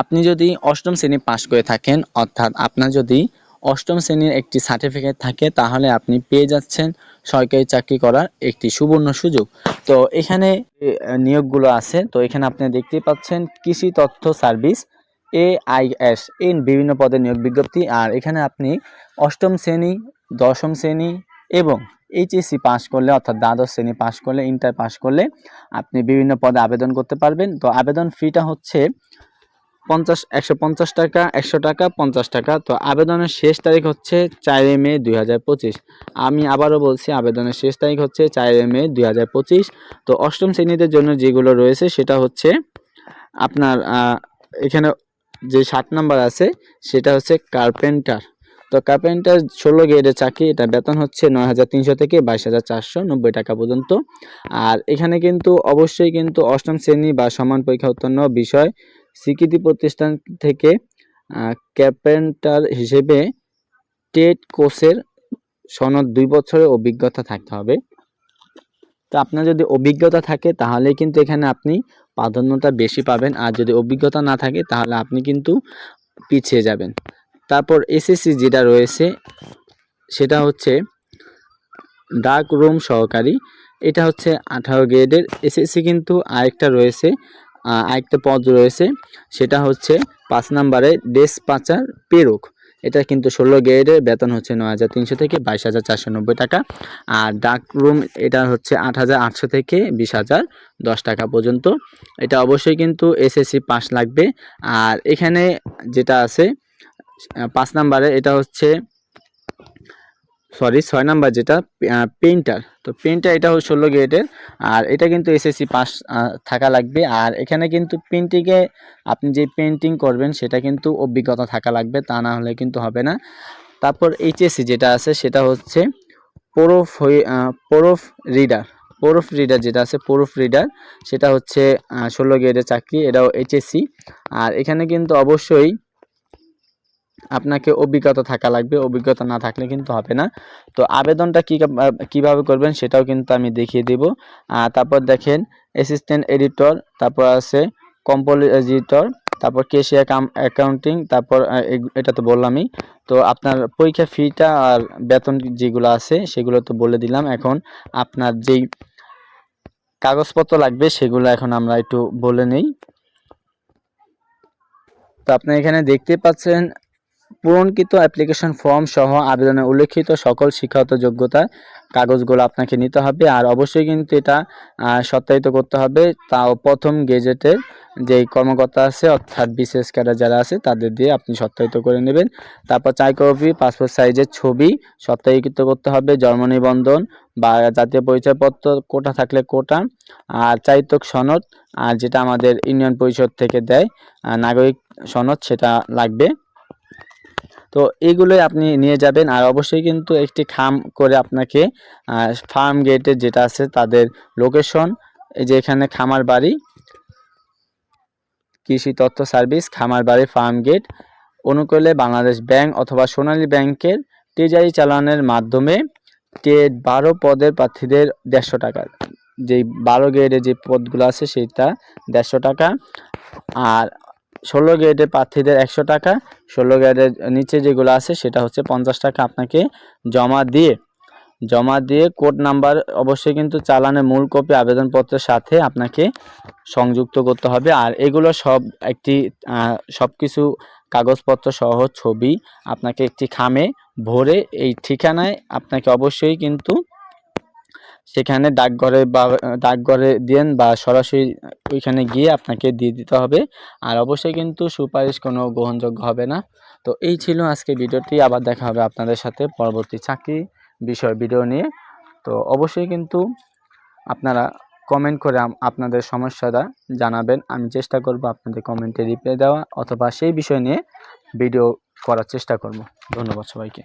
আপনি যদি অষ্টম শ্রেণি পাশ করে থাকেন, অর্থাৎ আপনার যদি অষ্টম শ্রেণির একটি সার্টিফিকেট থাকে, তাহলে আপনি পেয়ে যাচ্ছেন সরকারি চাকরি করার একটি সুবর্ণ সুযোগ। তো এখানে নিয়োগগুলো আছে। তো এখানে আপনি দেখতে পাচ্ছেন, কৃষি তথ্য সার্ভিস এ আই এস এই বিভিন্ন পদে নিয়োগ বিজ্ঞপ্তি। আর এখানে আপনি অষ্টম শ্রেণি, দশম শ্রেণি এবং এইচএসসি পাস করলে, অর্থাৎ দ্বাদশ শ্রেণি পাস করলে, ইন্টার পাস করলে আপনি বিভিন্ন পদে আবেদন করতে পারবেন। তো আবেদন ফিটা হচ্ছে পঞ্চাশ, একশো পঞ্চাশ টাকা, একশো টাকা, পঞ্চাশ টাকা। তো আবেদনের শেষ তারিখ হচ্ছে চারই মে দুই হাজার পঁচিশ। আমি আবারও বলছি, আবেদনের শেষ তারিখ হচ্ছে চারই মে দুই হাজার পঁচিশ। তো অষ্টম শ্রেণীদের জন্য যেগুলো রয়েছে, সেটা হচ্ছে আপনার এখানে যে ষাট নাম্বার আছে, সেটা হচ্ছে কার্পেন্টার। তো কার্পেন্টার ষোলো গ্রেডের চাকরি, এটা বেতন হচ্ছে নয় হাজার তিনশো থেকে বাইশ হাজার চারশো নব্বই টাকা পর্যন্ত। আর এখানে কিন্তু অবশ্যই কিন্তু অষ্টম শ্রেণি বা সমান পরীক্ষা উত্তীর্ণ বিষয় স্বীকৃতি প্রতিষ্ঠান থেকে ক্যাপেন্টার হিসেবে টেট কোর্সের সনদ দুই বছরের অভিজ্ঞতা থাকতে হবে। তো আপনার যদি অভিজ্ঞতা থাকে, তাহলে কিন্তু এখানে আপনি প্রাধান্যতা বেশি পাবেন। আর যদি অভিজ্ঞতা না থাকে, তাহলে আপনি কিন্তু পিছিয়ে যাবেন। তারপর এসএসসি যেটা রয়েছে, সেটা হচ্ছে ডার্ক রুম সহকারী। এটা হচ্ছে আঠারো গ্রেডের এসএসসি কিন্তু আরেকটা রয়েছে আরেকটা পদ রয়েছে, সেটা হচ্ছে পাঁচ নাম্বারে নম্বরে ডেসপাচার পেরুক। এটা কিন্তু ষোলো গ্রেডের বেতন হচ্ছে নয় হাজার তিনশো থেকে বাইশ হাজার চারশো নব্বই টাকা, আর ডার্ক রুম এটা হচ্ছে আট হাজার আটশো থেকে বিশ হাজার দশ টাকা পর্যন্ত। এটা অবশ্যই কিন্তু এসএসসি পাস লাগবে। আর এখানে যেটা আছে পাঁচ নাম্বারে এটা হচ্ছে সরি, ছয় নাম্বার যেটা পেইন্টার তো পেইন্টার এটা হচ্ছে ষোলো গ্রেডের আর এটা কিন্তু এসএসসি পাস থাকা লাগবে। আর এখানে কিন্তু পেন্টিংয়ে আপনি যে পেন্টিং করবেন, সেটা কিন্তু অভিজ্ঞতা থাকা লাগবে, তা না হলে কিন্তু হবে না। তারপর এইচএসসি যেটা আছে, সেটা হচ্ছে প্রোফ প্রোফ রিডার প্রোফ রিডার যেটা আছে প্রোফ রিডার সেটা হচ্ছে ষোলো গ্রেডের চাকরি, এটাও এইচএসসি আর এখানে কিন্তু অবশ্যই আপনাকে অভিজ্ঞতা থাকা লাগবে, অভিজ্ঞতা না থাকলে কিন্তু হবে না। তো আবেদনটা কী কীভাবে করবেন সেটাও কিন্তু আমি দেখিয়ে দেব। তারপর দেখেন অ্যাসিস্ট্যান্ট এডিটর তারপর আছে কম্পোজিটর তারপর কেশিয়া অ্যাকাউন্টিং তারপর এটা তো বললামই। তো আপনার পরীক্ষা ফিটা আর বেতন যেগুলো আছে সেগুলো তো বলে দিলাম। এখন আপনার যেই কাগজপত্র লাগবে সেগুলো এখন আমরা একটু বলে নেই। তো আপনি এখানে দেখতে পাচ্ছেন পূরণকৃত অ্যাপ্লিকেশন ফর্ম সহ আবেদনে উল্লেখিত সকল শিক্ষাগত যোগ্যতা কাগজগুলো আপনাকে নিতে হবে। আর অবশ্যই কিন্তু এটা সত্যায়িত করতে হবে। তাও প্রথম গেজেটের যেই কর্মকর্তা আছে, অর্থাৎ বিশেষ ক্যাডার যারা আছে, তাদের দিয়ে আপনি সত্যায়িত করে নেবেন। তারপর চাই কপি পাসপোর্ট সাইজের ছবি সত্যায়িত করতে হবে। জন্ম নিবন্ধন বা জাতীয় পরিচয়পত্র, কোটা থাকলে কোটা। আর চারিত্রক সনদ, আর যেটা আমাদের ইউনিয়ন পরিষদ থেকে দেয় নাগরিক সনদ, সেটা লাগবে। তো এইগুলোই আপনি নিয়ে যাবেন। আর অবশ্যই কিন্তু একটি খাম করে আপনাকে ফার্ম গেটে যেটা আছে তাদের লোকেশন যে এখানে খামার বাড়ি, কৃষি তথ্য সার্ভিস খামার বাড়ি ফার্ম গেট অনুকূলে বাংলাদেশ ব্যাংক অথবা সোনালী ব্যাংকের ট্রেজারি চালানের মাধ্যমে টেট বারো পদের প্রার্থীদের দেড়শো টাকা, যেই বারো গ্রেডে যে পদগুলো আছে সেটা দেড়শো টাকা। আর ষোলো গ্রেডের প্রার্থীদের একশো টাকা, ষোলো গ্রেডের নিচে যেগুলো আছে সেটা হচ্ছে পঞ্চাশ টাকা আপনাকে জমা দিয়ে। জমা দিয়ে কোড নাম্বার অবশ্যই কিন্তু চালানের মূল কপি, আবেদনপত্রের সাথে আপনাকে সংযুক্ত করতে হবে। আর এগুলো সব একটি সব কিছু কাগজপত্র সহ ছবি আপনাকে একটি খামে ভরে এই ঠিকানায় আপনাকে অবশ্যই কিন্তু সেখানে ডাকঘরে বা, ডাকঘরে দেন বা সরাসরি ওইখানে গিয়ে আপনাকে দিয়ে দিতে হবে। আর অবশ্যই কিন্তু সুপারিশ কোনো গ্রহণযোগ্য হবে না। তো এই ছিল আজকে ভিডিওটি। আবার দেখা হবে আপনাদের সাথে পরবর্তী চাকরি বিষয় ভিডিও নিয়ে। তো অবশ্যই কিন্তু আপনারা কমেন্ট করে আপনাদের সমস্যাটা জানাবেন। আমি চেষ্টা করব আপনাদের কমেন্টে রিপ্লাই দেওয়া অথবা সেই বিষয় নিয়ে ভিডিও করার চেষ্টা করব। ধন্যবাদ সবাইকে।